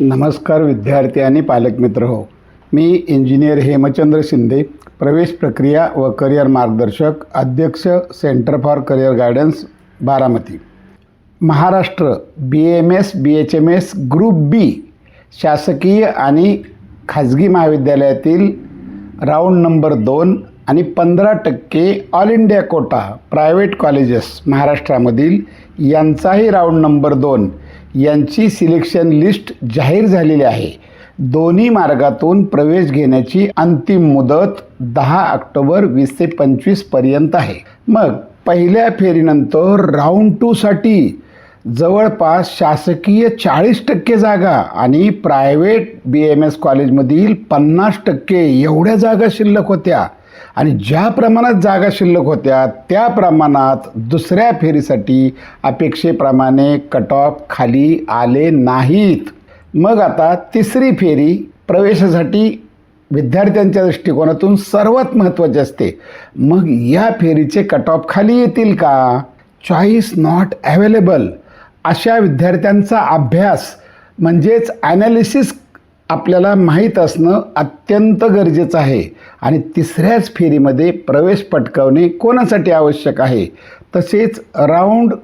नमस्कार विद्यार्थी आणि पालक मित्र हो. मी इंजिनियर हेमचंद्र शिंदे प्रवेश प्रक्रिया व करिअर मार्गदर्शक अध्यक्ष centre for career guidance Baramati. Maharashtra B M S B H M S group B शासकीय आणि खाजगी महाविद्यालयातील राऊंड नंबर दोन आणि पंधरा टक्के all India quota private colleges महाराष्ट्रामधील यांचाही राऊंड नंबर दोन यांची सिलेक्शन लिस्ट जाहीर झालेली आहे. दोन्ही मार्गातून प्रवेश घेण्याची अंतिम मुदत दहा ऑक्टोबर वीस ते पंचवीसपर्यंत आहे. मग पहिल्या फेरीनंतर राऊंड टूसाठी जवळपास शासकीय चाळीस टक्के जागा आणि प्रायव्हेट बी एम एस कॉलेजमधील पन्नास टक्के एवढ्या जागा शिल्लक होत्या. आणि ज्या प्रमाणात जागा शिल्लक होत्या त्या प्रमाणात दुसऱ्या फेरीसाठी अपेक्षेप्रमाणे कट ऑफ खाली आले नाहीत. मग आता तिसरी फेरी प्रवेशासाठी विद्यार्थ्यांच्या दृष्टिकोनातून सर्वात महत्त्वाचे असते. मग या फेरीचे कट ऑफ खाली येतील का? चॉईस नॉट अवेलेबल अशा विद्यार्थ्यांचा अभ्यास म्हणजेच ॲनालिसिस आपल्याला माहीत असणं अत्यंत गरजेचं आहे. आणि तिसऱ्याच फेरीमध्ये प्रवेश पटकावणे कोणासाठी आवश्यक आहे? तसेच राऊंड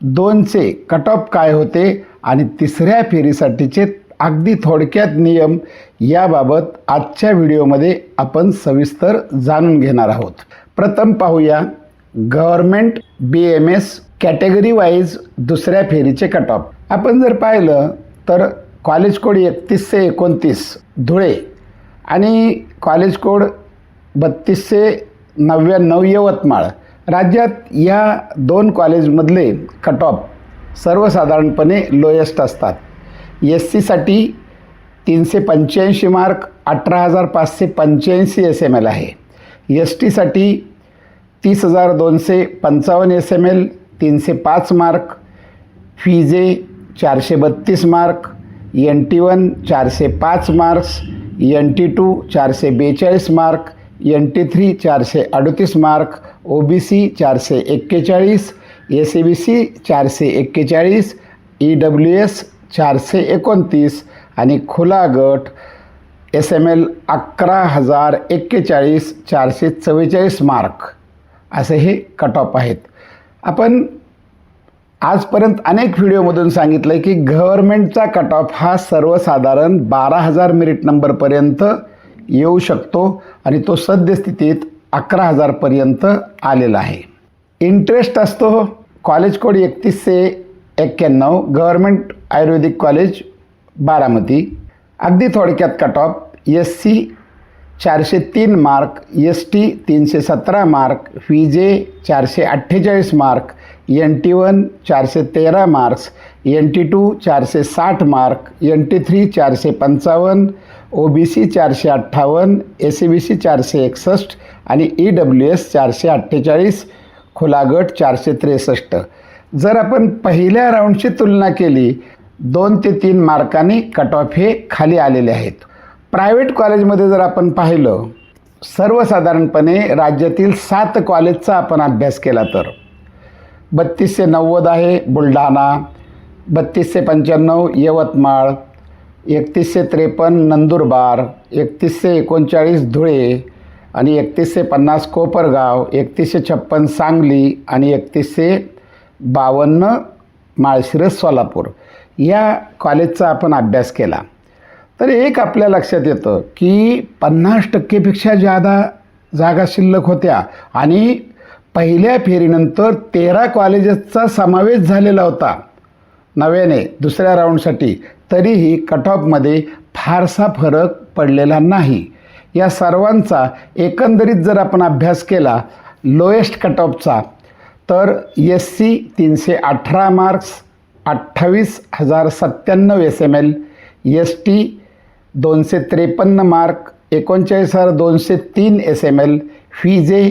दोनचे कट ऑफ काय होते? आणि तिसऱ्या फेरीसाठीचे अगदी थोडक्यात नियम याबाबत आजच्या व्हिडिओमध्ये आपण सविस्तर जाणून घेणार आहोत. प्रथम पाहूया government B M S category wise दुसऱ्या फेरीचे कट ऑफ आपण जर पाहिलं तर कॉलेज कोड एकतीसशे एकोणतीस धुळे. आणि कॉलेज कोड बत्तीसशे नव्याण्णव यवतमाळ. राज्यात या दोन कॉलेजमधले कट ऑफ सर्वसाधारणपणे लोएस्ट असतात. एस सीसाठी तीनशे पंच्याऐंशी मार्क अठरा हजार पाचशे पंच्याऐंशी एस एम एल आहे. एस टीसाठी तीस हजार दोनशे पंचावन्न एस एम एल तीनशे पाच मार्क फिजे चारशे बत्तीस मार्क एन टी वन चारशे पाच मार्क्स एन टी टू चारशे बेचाळीस मार्क एन टी थ्री चारशे अडतीस मार्क ओ बी सी चारशे एक्केचाळीस ए बी सी चारशे एक्केचाळीस ई डब्ल्यू एस चारशे एकोणतीस आणि खुला गट एस एम एल अकरा हजार एक्केचाळीस चारशे चव्वेचाळीस मार्क असे हे कट ऑफ आहेत. आपण आजपर्यंत अनेक व्हिडिओमधून सांगितलं आहे की गव्हर्मेंटचा कट ऑफ हा सर्वसाधारण बारा हजार मेरिट नंबरपर्यंत येऊ शकतो आणि तो सद्यस्थितीत अकरा हजारपर्यंत आलेला आहे. इंटरेस्ट असतो कॉलेज कोड एकतीसशे एक्क्याण्णव. Government ayurvedic college Baramati. अगदी थोडक्यात कट ऑफ एस सी चारशे तीन मार्क एस टी तीनशे सतरा मार्क व्ही जे चारशे अठ्ठेचाळीस मार्क एन टी वन चारशे तेरा मार्क्स एन टी टू चारशे साठ मार्क एन टी थ्री चारशे पंचावन्न ओ बी सी चारशे अठ्ठावन्न ए सी बी सी चारशे एकसष्ट आणि ई डब्ल्यू एस चारशे अठ्ठेचाळीस खुला गट चारशे त्रेसष्ट. जर आपण पहिल्या राऊंडची तुलना केली दोन ते तीन मार्कांनी कट ऑफ हे खाली आलेले आहेत. प्रायव्हेट कॉलेजमध्ये जर आपण पाहिलं सर्वसाधारणपणे राज्यातील सात कॉलेजचा आपण अभ्यास केला तर. बत्तीसशे नव्वद आहे बुलढाणा. बत्तीसशे पंच्याण्णव यवतमाळ. एकतीसशे त्रेपन्न नंदुरबार. एकतीसशे एकोणचाळीस धुळे. आणि एकतीसशे पन्नास कोपरगाव. एकतीसशे छप्पन सांगली. आणि एकतीसशे बावन्न माळशिरस सोलापूर. या कॉलेजचा आपण अभ्यास केला. तर एक आपल्या लक्षात येतं की पन्नास टक्केपेक्षा जादा जागा शिल्लक होत्या आणि पहिल्या फेरीनंतर तेरा कॉलेजेसचा समावेश झालेला होता. नव्याने दुसऱ्या राऊंडसाठी तरीही कट ऑफमध्ये फारसा फरक पडलेला नाही. या सर्वांचा एकंदरीत जर आपण अभ्यास केला लोएस्ट कट ऑफचा तर एस सी तीनशे अठरा मार्क्स अठ्ठावीस हजार सत्त्याण्णव S M L S T दोनशे त्रेपन्न मार्क एकोणचाळीस हजार दोनशे तीन एस एम एल फी जे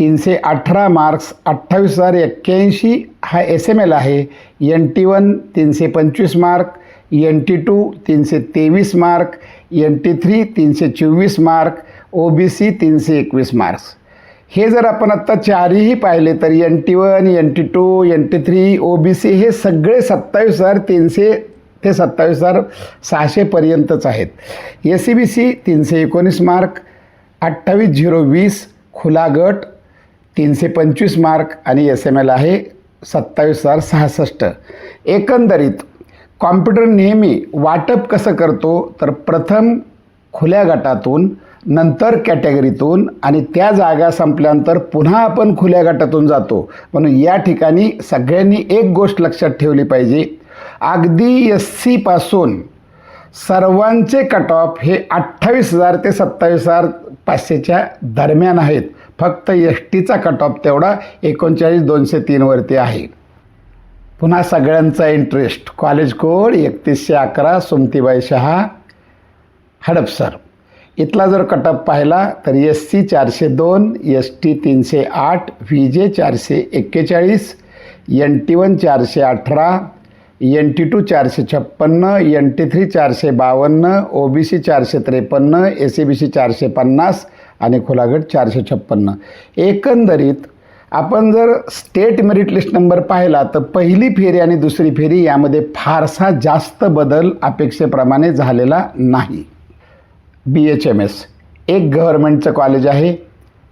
तीनशे अठरा मार्क्स अठ्ठावीस हजार एक्क्याऐंशी हा एस एम एल आहे. एन टी वन तीनशे पंचवीस मार्क एन टी टू तीनशे तेवीस मार्क एन टी थ्री तीनशे चोवीस मार्क ओ बी सी तीनशे एकवीस मार्क्स. हे जर आपण आत्ता चारही पाहिले तर N T one N T two N T three O B C हे सगळे सत्तावीस हजार तीनशे ते सत्तावीस हजार सहाशेपर्यंतच आहेत. एस सी बी सी तीनशे एकोणीस मार्क अठ्ठावीस झिरो वीस खुला गट तीनशे पंचवीस मार्क आणि एस एम एल आहे सत्तावीस हजार सहासष्ट. एकंदरीत कॉम्प्युटर नेहमी वाटप कसं करतो? तर प्रथम खुल्या गटातून नंतर कॅटेगरीतून आणि त्या जागा संपल्यानंतर पुन्हा आपण खुल्या गटातून जातो. म्हणून या ठिकाणी सगळ्यांनी एक गोष्ट लक्षात ठेवली पाहिजे. अगदी एस सीपासून सर्वांचे कट ऑफ हे अठ्ठावीस हजार ते सत्तावीस हजार पाचशेच्या दरम्यान आहेत. फक्त एस टीचा कट ऑफ तेवढा एकोणचाळीस दोनशे तीनवरती आहे. पुन्हा सगळ्यांचा इंटरेस्ट कॉलेज कोड एकतीसशे अकरा सुमतीबाई शहा हडपसर इथला जर कटअप पाहिला तर एस सी चारशे दोन एस टी तीनशे आठ व्ही जे चारशे एक्केचाळीस एन टी वन चारशे अठरा एन टी टू चारशे छप्पन्न एन टी थ्री चारशे बावन्न ओ बी सी चारशे त्रेपन्न ए सी बी सी चारशे पन्नास आणि खुलागट चारशे छप्पन्न. एकंदरीत आपण जर स्टेट मेरिट लिस्ट नंबर पाहिला तर पहिली फेरी आणि दुसरी फेरी यामध्ये फारसा जास्त बदल अपेक्षेप्रमाणे झालेला नाही. बी एच एम एस एक गव्हर्मेंटचं कॉलेज आहे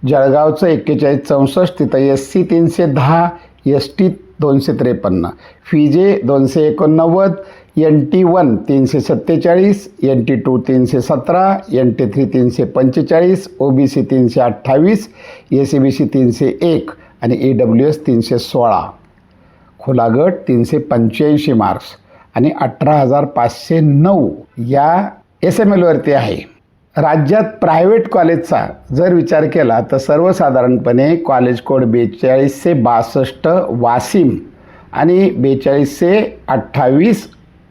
जळगावचं एक्केचाळीस चौसष्ट तिथं एस सी तीनशे दहा एस टी दोनशे त्रेपन्न. फिजे दोनशे एकोणनव्वद एन टी वन तीनशे सत्तेचाळीस एन टी टू तीनशे सतरा एन टी थ्री तीनशे पंचेचाळीस ओ बी सी तीनशे अठ्ठावीस ए सी बी सी तीनशे एक आणि ए डब्ल्यू एस तीनशे सोळा. खुला गट तीनशे पंच्याऐंशी मार्क्स आणि अठरा हजार पाचशे नऊ या एस एम एलवरती आहे. राज्यात प्रायव्हेट कॉलेजचा जर विचार केला तर सर्वसाधारणपणे कॉलेज कोड बेचाळीसशे बासष्ट वासिम आणि बेचाळीसशे अठ्ठावीस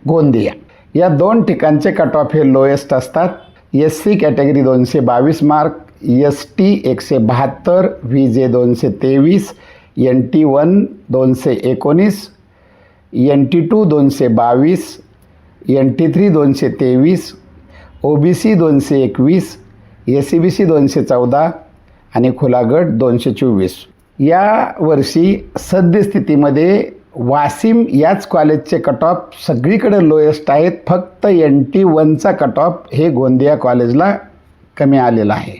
गोंदिया. या दोन ठिकाणचे कट ऑफ हे लोएस्ट असतात. एस सी कॅटेगरी दोनशे बावीस मार्क एस टी एकशे बहात्तर व्ही जे दोनशे तेवीस एन टी वन दोनशे एकोणीस एन टी टू दोनशे बावीस एन टी थ्री दोनशे तेवीस ओ बी सी दोनशे एकवीस ए सी बी सी दोनशे चौदा आणि खुलागट दोनशे चोवीस. या वर्षी सद्यस्थितीमध्ये वासिम याच कॉलेजचे कट ऑफ सगळीकडे लोएस्ट आहेत. फक्त एन टी वनचा कट ऑफ हे गोंदिया कॉलेजला कमी आलेला आहे.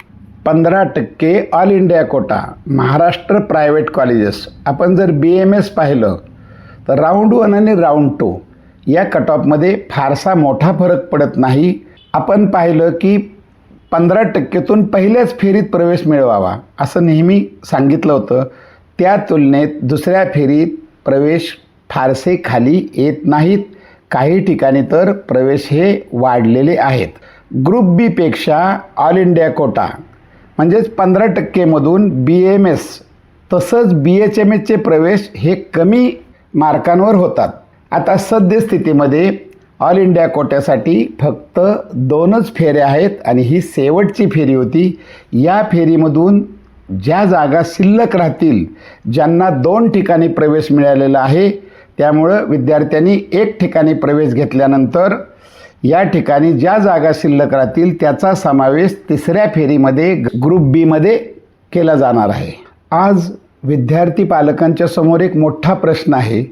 पंधरा टक्के all India quota Maharashtra private colleges आपण जर बी एम एस पाहिलं तर राऊंड वन आणि राऊंड टू या कट ऑफमध्ये फारसा मोठा फरक पडत नाही. आपण पाहिलं की पंधरा टक्केतून पहिल्याच फेरीत प्रवेश मिळवावा असं नेहमी सांगितलं होतं. त्या तुलनेत दुसऱ्या फेरीत प्रवेश फारसे खाली येत नाहीत. काही ठिकाणी तर प्रवेश हे वाढलेले आहेत. ग्रुप बीपेक्षा ऑल इंडिया कोटा म्हणजेच पंधरा टक्केमधून बी एम एस तसंच बी एच एम एसचे प्रवेश हे कमी मार्कांवर होतात. आता सद्यस्थितीमध्ये ऑल इंडिया कोट्यासाठी फक्त दोनच फेऱ्या आहेत आणि ही शेवटची फेरी होती. या फेरीमधून ज्या जागा शिल्लक राहतील ज्यांना दोन ठिकाणी प्रवेश मिळालेला आहे त्यामुळं विद्यार्थ्यांनी एक ठिकाणी प्रवेश घेतल्यानंतर या ठिकाणी ज्या जागा शिल्लक राहतील त्याचा समावेश तिसऱ्या फेरीमध्ये ग्रुप बीमध्ये केला जाणार आहे. आज विद्यार्थी पालकांच्या समोर एक मोठा प्रश्न आहे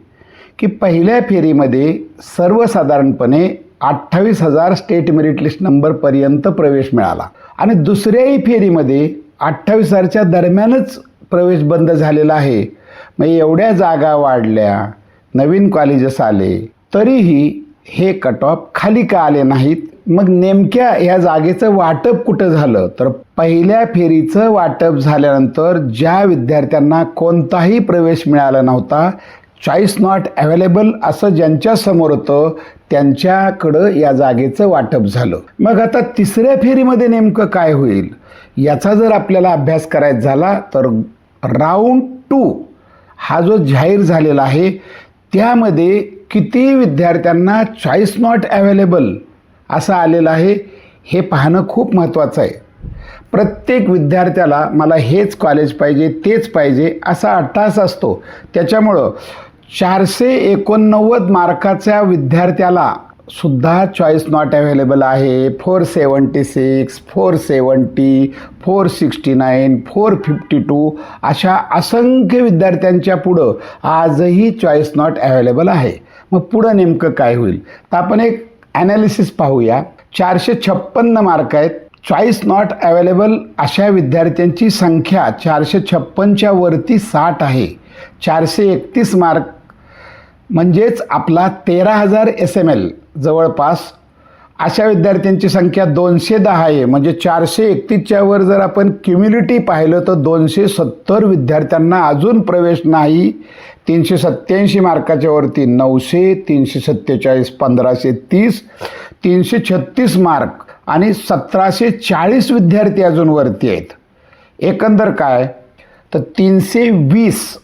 की पहिल्या फेरीमध्ये सर्वसाधारणपणे अठ्ठावीस हजार स्टेट मेरिट लिस्ट नंबरपर्यंत प्रवेश मिळाला आणि दुसऱ्याही फेरीमध्ये अठ्ठावीस हजारच्या दरम्यानच प्रवेश बंद झालेला आहे. मग एवढ्या जागा वाढल्या नवीन कॉलेजेस आले तरीही हे कट ऑफ खाली का आले नाहीत? मग नेमक्या ह्या जागेचं वाटप कुठं झालं? तर पहिल्या फेरीचं वाटप झाल्यानंतर ज्या विद्यार्थ्यांना कोणताही प्रवेश मिळाला नव्हता चॉईस नॉट अवेलेबल असं ज्यांच्यासमोर होतं त्यांच्याकडं या जागेचं वाटप झालं. मग आता तिसऱ्या फेरीमध्ये नेमकं काय होईल? याचा जर आपल्याला अभ्यास करायचा झाला तर राऊंड टू हा जो जाहीर झालेला आहे त्यामध्ये किती विद्यार्थ्यांना चॉईस नॉट अवेलेबल असं आलेलं आहे हे पाहणं खूप महत्त्वाचं आहे. प्रत्येक विद्यार्थ्याला मला हेच कॉलेज पाहिजे तेच पाहिजे असा अट्टास असतो. त्याच्यामुळं चारशे एकोणनव्वद मार्काच्या विद्यार्थ्याला सुद्धा चॉईस नॉट अवेलेबल आहे. Four seventy six four seventy four sixty nine four fifty two अशा असंख्य विद्यार्थ्यांच्या पुढं आजही चॉईस नॉट अवेलेबल आहे. मग पुढं नेमकं काय होईल? तर आपण एक ॲनालिसिस पाहूया. चारशे छप्पन्न मार्क आहेत. चॉईस नॉट अवेलेबल अशा विद्यार्थ्यांची संख्या चारशे छप्पनच्या वरती साठ आहे. चारशे एकतीस मार्क म्हणजेच आपला तेरा हजार एस एम एल जवळपास. अशा विद्यार्थ्यांची संख्या दोनशे दहा आहे. म्हणजे चारशे एकतीसच्या वर जर आपण क्युम्युनिटी पाहिलं तर दोनशे सत्तर विद्यार्थ्यांना अजून प्रवेश नाही. तीनशे सत्याऐंशी मार्काच्या वरती नऊशे तीनशे सत्तेचाळीस पंधराशे तीस तीनशे छत्तीस मार्क आणि सतराशे चाळीस विद्यार्थी अजून वरती आहेत. एकंदर काय? तर तीनशे वीस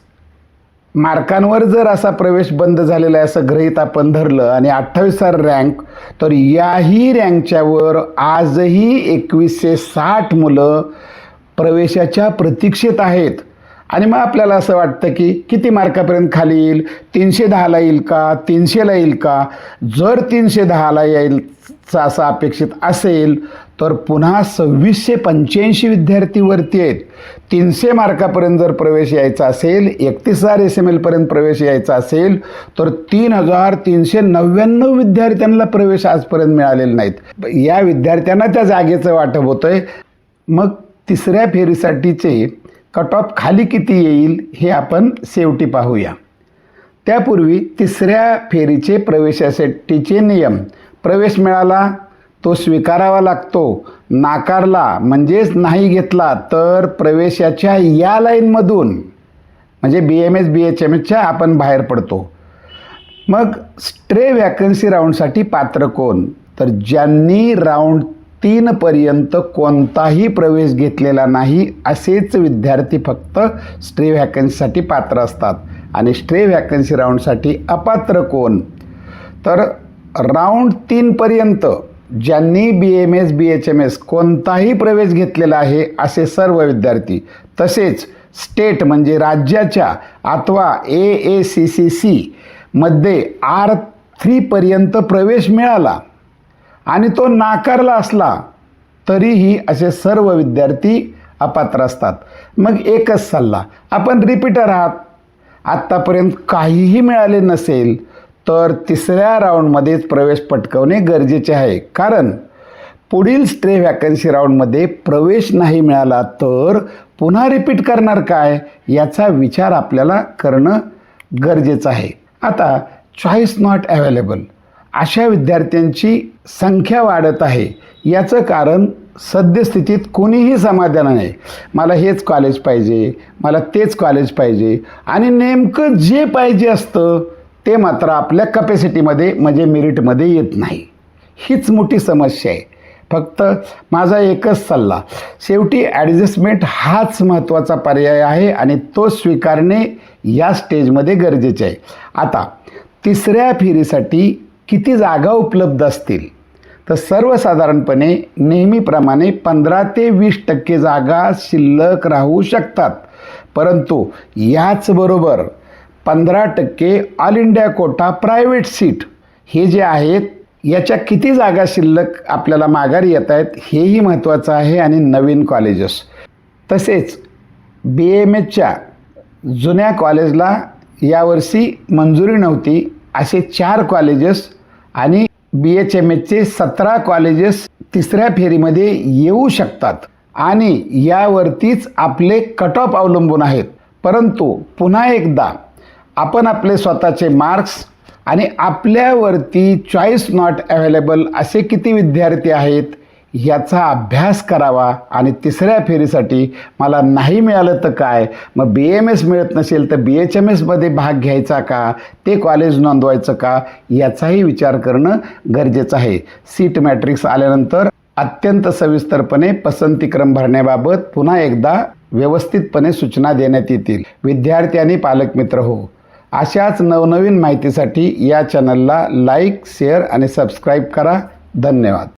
मार्कांवर जर असा प्रवेश बंद झालेला आहे असं गृहीत आपण धरलं आणि अठ्ठावीसार रँक तर याही रँकच्यावर आजही एकवीसशे साठ मुलं प्रवेशाच्या प्रतीक्षेत आहेत. आणि मग आपल्याला असं वाटतं की किती मार्कापर्यंत खाली येईल? तीनशे दहाला येईल का? तीनशेला येईल का? जर तीनशे दहाला येईल असं अपेक्षित असेल तर पुन्हा सव्वीसशे पंच्याऐंशी विद्यार्थीवरती आहेत. तीनशे मार्कापर्यंत जर प्रवेश यायचा असेल एकतीस हजार एस एम एलपर्यंत प्रवेश यायचा असेल तर तीन हजार तीनशे नव्याण्णव विद्यार्थ्यांना प्रवेश आजपर्यंत मिळालेला नाहीत. या विद्यार्थ्यांना त्या जागेचं वाटप होतं आहे मग तिसऱ्या फेरीसाठीचे कट ऑफ खाली किती येईल हे आपण शेवटी पाहूया. त्यापूर्वी तिसऱ्या फेरीचे प्रवेशासाठीचे नियम. प्रवेश मिळाला तो स्वीकारावा लागतो. नाकारला म्हणजेच नाही घेतला तर प्रवेशाच्या या लाईनमधून म्हणजे B M S B H M एसच्या आपण बाहेर पडतो. मग स्ट्रे वॅकन्सी राऊंडसाठी पात्र कोण? तर ज्यांनी राऊंड तीनपर्यंत कोणताही प्रवेश घेतलेला नाही असेच विद्यार्थी फक्त स्ट्रे व्हॅकन्सीसाठी पात्र असतात. आणि स्ट्रे व्हॅकन्सी राऊंडसाठी अपात्र कोण? तर राऊंड तीनपर्यंत ज्यांनी B M S B H M S कोणताही प्रवेश घेतलेला आहे असे सर्व विद्यार्थी. तसेच स्टेट म्हणजे राज्याच्या अथवा A A C C C मध्ये आर थ्रीपर्यंत प्रवेश मिळाला आणि तो नाकारला असला तरीही असे सर्व विद्यार्थी अपात्र असतात. मग एकच सल्ला आपण रिपीटर आहात. आत्तापर्यंत काहीही मिळाले नसेल तर तिसऱ्या राऊंडमध्येच प्रवेश पटकवणे गरजेचे आहे. कारण पुढील स्ट्रे व्हॅकन्सी राऊंडमध्ये प्रवेश नाही मिळाला तर पुन्हा रिपीट करणार काय? याचा विचार आपल्याला करणं गरजेचं आहे. आता चॉईस नॉट अवेलेबल अशा विद्यार्थ्यांची संख्या वाढत आहे. याचं कारण सद्यस्थितीत कोणीही समाधान नाही. मला हेच कॉलेज पाहिजे मला तेच कॉलेज पाहिजे आणि नेमकं जे पाहिजे असतं ते मात्र आपल्या कपॅसिटीमध्ये म्हणजे मेरिटमध्ये येत नाही. हीच मोठी समस्या आहे. फक्त माझा एकच सल्ला शेवटी ॲडजस्टमेंट हाच महत्त्वाचा पर्याय आहे आणि तो स्वीकारणे या स्टेजमध्ये गरजेचे आहे. आता तिसऱ्या फेरीसाठी किती जागा उपलब्ध असतील? तर सर्वसाधारणपणे नेहमीप्रमाणे पंधरा ते वीस टक्के जागा शिल्लक राहू शकतात. परंतु याचबरोबर पंधरा टक्के all India quota private seat हे जे आहेत याच्या किती जागा शिल्लक आपल्याला माघारी येत आहेत हेही महत्त्वाचं आहे आणि नवीन कॉलेजेस तसेच बी एम एचच्या जुन्या कॉलेजला यावर्षी मंजुरी नव्हती असे चार कॉलेजेस आणि बी एच एम एचचे सतरा कॉलेजेस तिसऱ्या फेरीमध्ये येऊ शकतात. आणि यावरतीच आपले कट ऑफ अवलंबून आहेत. परंतु पुन्हा एकदा आपण आपले स्वतःचे मार्क्स आणि आपल्यावरती चॉईस नॉट अवेलेबल असे किती विद्यार्थी आहेत याचा अभ्यास करावा आणि तिसऱ्या फेरीसाठी मला नाही मिळालं तर काय? मग बी एम एस मिळत नसेल तर बी एच एम एसमध्ये भाग घ्यायचा का? ते कॉलेज नोंदवायचं का? याचाही विचार करणं गरजेचं आहे. सीट मॅट्रिक्स आल्यानंतर अत्यंत सविस्तरपणे पसंतीक्रम भरण्याबाबत पुन्हा एकदा व्यवस्थितपणे सूचना देण्यात येतील. विद्यार्थी आणि पालकमित्र हो अशाच नवनवीन माहितीसाठी या चॅनलला लाईक शेअर आणि सबस्क्राईब करा. धन्यवाद.